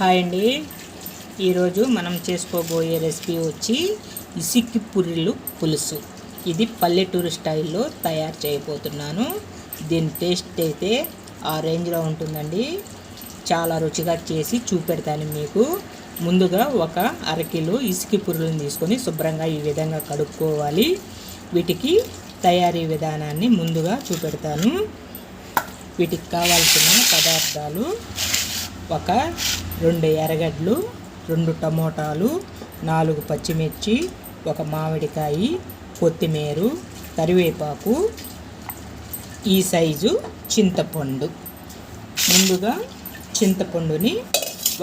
Hi అండి. ఈరోజు మనం చేసుకోబోయే రెసిపీ వచ్చి ఇసిక్కి పురిలు పులుసు. ఇది పల్లెటూరు స్టైల్లో తయారు చేయబోతున్నాను. దీని టేస్ట్ అయితే ఆ రేంజ్లో ఉంటుందండి. చాలా రుచిగా చేసి చూపెడతాను మీకు. ముందుగా ఒక అరకిలో ఇసుకి పురులను తీసుకొని శుభ్రంగా ఈ విధంగా కడుక్కోవాలి. వీటికి తయారీ విధానాన్ని ముందుగా చూపెడతాను. వీటికి కావాల్సిన పదార్థాలు ఒక రెండు ఎర్రగడ్డలు రెండు టమోటాలు నాలుగు పచ్చిమిర్చి ఒక మామిడికాయ కొత్తిమీర కరివేపాకు ఈ సైజు చింతపండు. ముందుగా చింతపండుని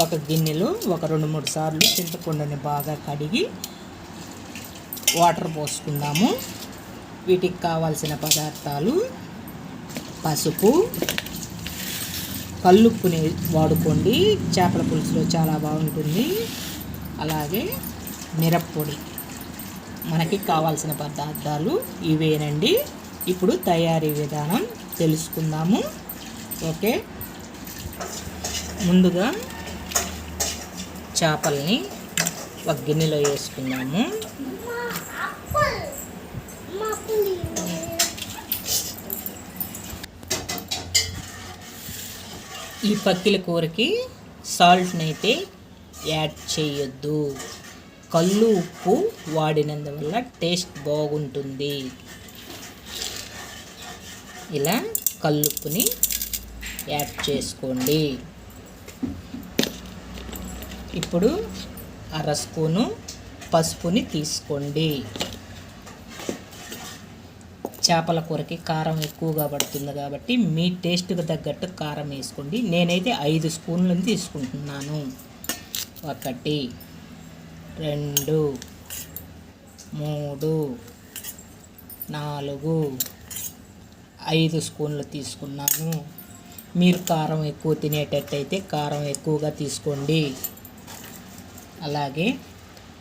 ఒక గిన్నెలో ఒక రెండు మూడు సార్లు చింతపండుని బాగా కడిగి వాటర్ పోసుకుందాము. వీటికి కావాల్సిన పదార్థాలు పసుపు కల్లుప్పుని వాడుకోండి. చేపల పులుసులో చాలా బాగుంటుంది. అలాగే మిరప్పొడి. మనకి కావాల్సిన పదార్థాలు ఇవేనండి. ఇప్పుడు తయారీ విధానం తెలుసుకుందాము. ఓకే. ముందుగా చేపల్ని ఒక గిన్నెలో వేసుకుందాము. ఈ పక్కిల కూరకి సాల్ట్ని అయితే యాడ్ చేయొద్దు. కళ్ళు ఉప్పు వాడినందువల్ల టేస్ట్ బాగుంటుంది. ఇలా కల్లుప్పుని యాడ్ చేసుకోండి. ఇప్పుడు అర స్పూను పసుపుని తీసుకోండి. చేపల కూరకి కారం ఎక్కువగా పడుతుంది కాబట్టి మీ టేస్ట్కి తగ్గట్టు కారం వేసుకోండి. నేనైతే ఐదు స్పూన్లను తీసుకుంటున్నాను. ఒకటి రెండు మూడు నాలుగు ఐదు స్పూన్లు తీసుకున్నాను. మీరు కారం ఎక్కువ తినేటట్టయితే కారం ఎక్కువగా తీసుకోండి. అలాగే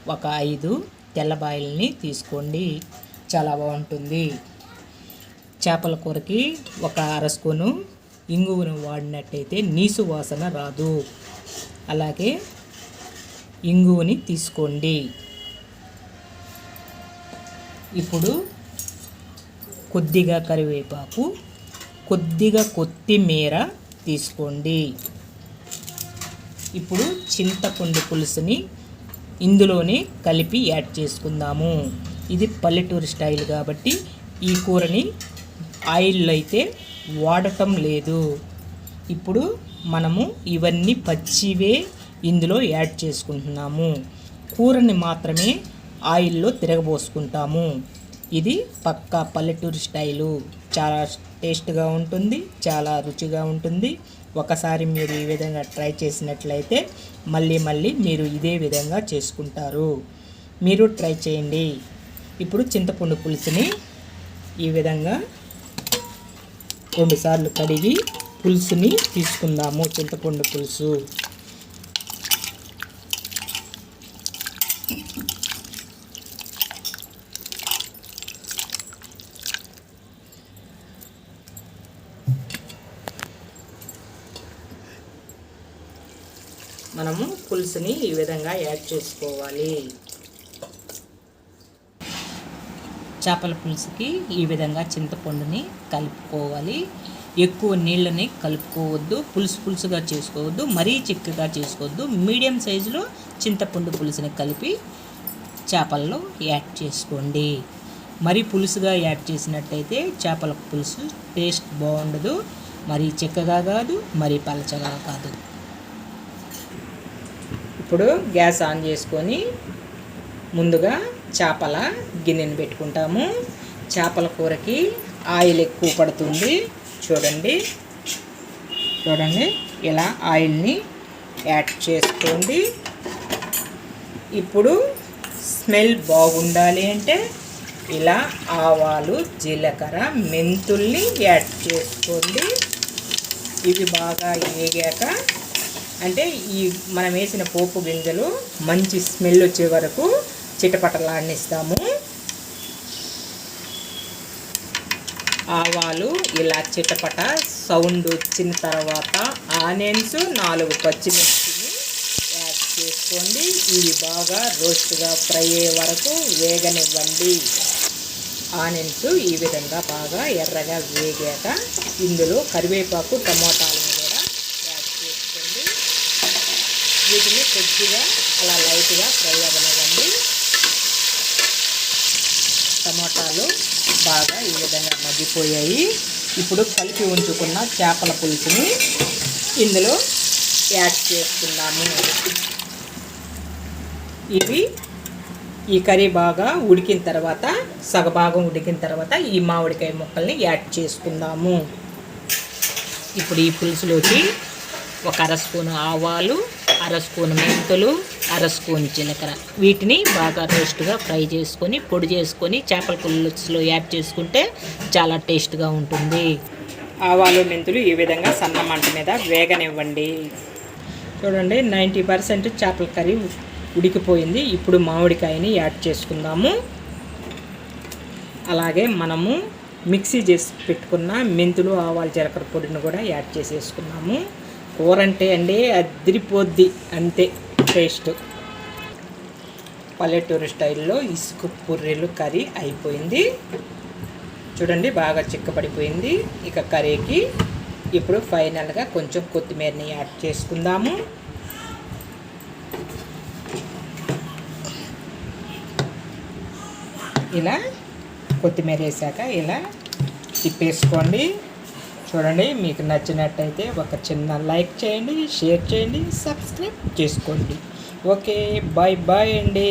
ఒక ఐదు తెల్లబాయిల్ని తీసుకోండి. చాలా బాగుంటుంది. చేపల కూరకి ఒక అర స్పూను ఇంగువను వాడినట్టయితే నీసు వాసన రాదు. అలాగే ఇంగువని తీసుకోండి. ఇప్పుడు కొద్దిగా కరివేపాకు కొద్దిగా కొత్తిమీర తీసుకోండి. ఇప్పుడు చింతపండు పులుసుని ఇందులోనే కలిపి యాడ్ చేసుకుందాము. ఇది పల్లెటూరు స్టైల్ కాబట్టి ఈ కూరని ఆయిల్ అయితే వాడటం లేదు. ఇప్పుడు మనము ఇవన్నీ పచ్చివే ఇందులో యాడ్ చేసుకుంటున్నాము. కూరని మాత్రమే ఆయిల్లో తిరగబోసుకుంటాము. ఇది పక్కా పల్లెటూరు స్టైలు. చాలా టేస్ట్గా ఉంటుంది చాలా రుచిగా ఉంటుంది. ఒకసారి మీరు ఈ విధంగా ట్రై చేసినట్లయితే మళ్ళీ మళ్ళీ మీరు ఇదే విధంగా చేసుకుంటారు. మీరు ట్రై చేయండి. ఇప్పుడు చింతపండు పులుసుని ఈ విధంగా రెండుసార్లు కడిగి పులుసుని తీసుకుందాము. చింతపండు పులుసు. మనము పులుసుని ఈ విధంగా యాడ్ చేసుకోవాలి. చేపల పులుసుకి ఈ విధంగా చింతపండుని కలుపుకోవాలి. ఎక్కువ నీళ్ళని కలుపుకోవద్దు పులుసు పులుసుగా చేసుకోవద్దు మరీ చిక్కగా చేసుకోవద్దు. మీడియం సైజులో చింతపండు పులుసుని కలిపి చేపల్లో యాడ్ చేసుకోండి. మరీ పులుసుగా యాడ్ చేసినట్టయితే చేపల పులుసు టేస్ట్ బాగుండదు. మరీ చిక్కగా కాదు మరీ పలచగా కాదు. ఇప్పుడు గ్యాస్ ఆన్ చేసుకొని ముందుగా చేపల గిన్నెని పెట్టుకుంటాము. చేపల కూరకి ఆయిల్ ఎక్కువ పడుతుంది. చూడండి. చూడండి. ఇలా ఆయిల్ని యాడ్ చేసుకోండి. ఇప్పుడు స్మెల్ బాగుండాలి అంటే ఇలా ఆవాలు జీలకర్ర మెంతుల్ని యాడ్ చేసుకోండి. ఇవి బాగా వేగాక అంటే ఈ మనం వేసిన పోపు గింజలు మంచి స్మెల్ వచ్చే వరకు చిటపటలాడిస్తాము ఆవాలు ఇలా చిటపట సౌండ్ వచ్చిన తర్వాత ఆనియన్స్ నాలుగు పచ్చిమిర్చిని చేసుకోండి. ఇవి బాగా రోస్ట్గా ఫ్రై అయ్యే వరకు వేగనివ్వండి. ఆనియన్స్ ఈ విధంగా బాగా ఎర్రగా వేగాక ఇందులో కరివేపాకు టమోటాలను కూడా యాడ్ చేసుకోండి. వీటిని కొద్దిగా అలా లైట్గా ఫ్రై అవ్వనివ్వండి. టమోటాలు బాగా ఈ విధంగా మగ్గిపోయాయి. ఇప్పుడు కలిపి ఉంచుకున్న చేపల పులుసుని ఇందులో యాడ్ చేసుకున్నాము ఇవి ఈ కర్రీ బాగా ఉడికిన తర్వాత సగభాగం ఉడికిన తర్వాత ఈ మామిడికాయ ముక్కల్ని యాడ్ చేసుకుందాము. ఇప్పుడు ఈ పులుసులోకి ఒక అర స్పూను ఆవాలు అర స్పూను మెంతులు అర స్పూన్ జీలకర్ర. వీటిని బాగా టేస్ట్గా ఫ్రై చేసుకొని పొడి చేసుకొని చేపల పులుసులో యాడ్ చేసుకుంటే చాలా టేస్ట్గా ఉంటుంది. ఆవాలు మెంతులు ఈ విధంగా సన్న మంట మీద వేగనివ్వండి. చూడండి నైంటీ పర్సెంట్ చేపల కర్రీ ఉడికిపోయింది. ఇప్పుడు మామిడికాయని యాడ్ చేసుకుందాము. అలాగే మనము మిక్సీ చేసి పెట్టుకున్న మెంతులు ఆవాలు జీలకర్ర పొడిని కూడా యాడ్ చేసేసుకున్నాము. కూర అంటే అండి అదిరిపోద్ది అంతే టేస్ట్. పల్లెటూరు స్టైల్లో ఇసుక పుర్రెలు కర్రీ అయిపోయింది. చూడండి బాగా చిక్కపడిపోయింది ఇక కర్రీకి ఇప్పుడు ఫైనల్గా కొంచెం కొత్తిమీరని యాడ్ చేసుకుందాము. ఇలా కొత్తిమీర వేసాక ఇలా తిప్పేసుకోండి. చూడండి మీకు నచ్చినట్టయితే ఒక చిన్న లైక్ చేయండి షేర్ చేయండి సబ్స్క్రైబ్ చేసుకోండి. ఓకే బాయ్ బాయ్ అండి.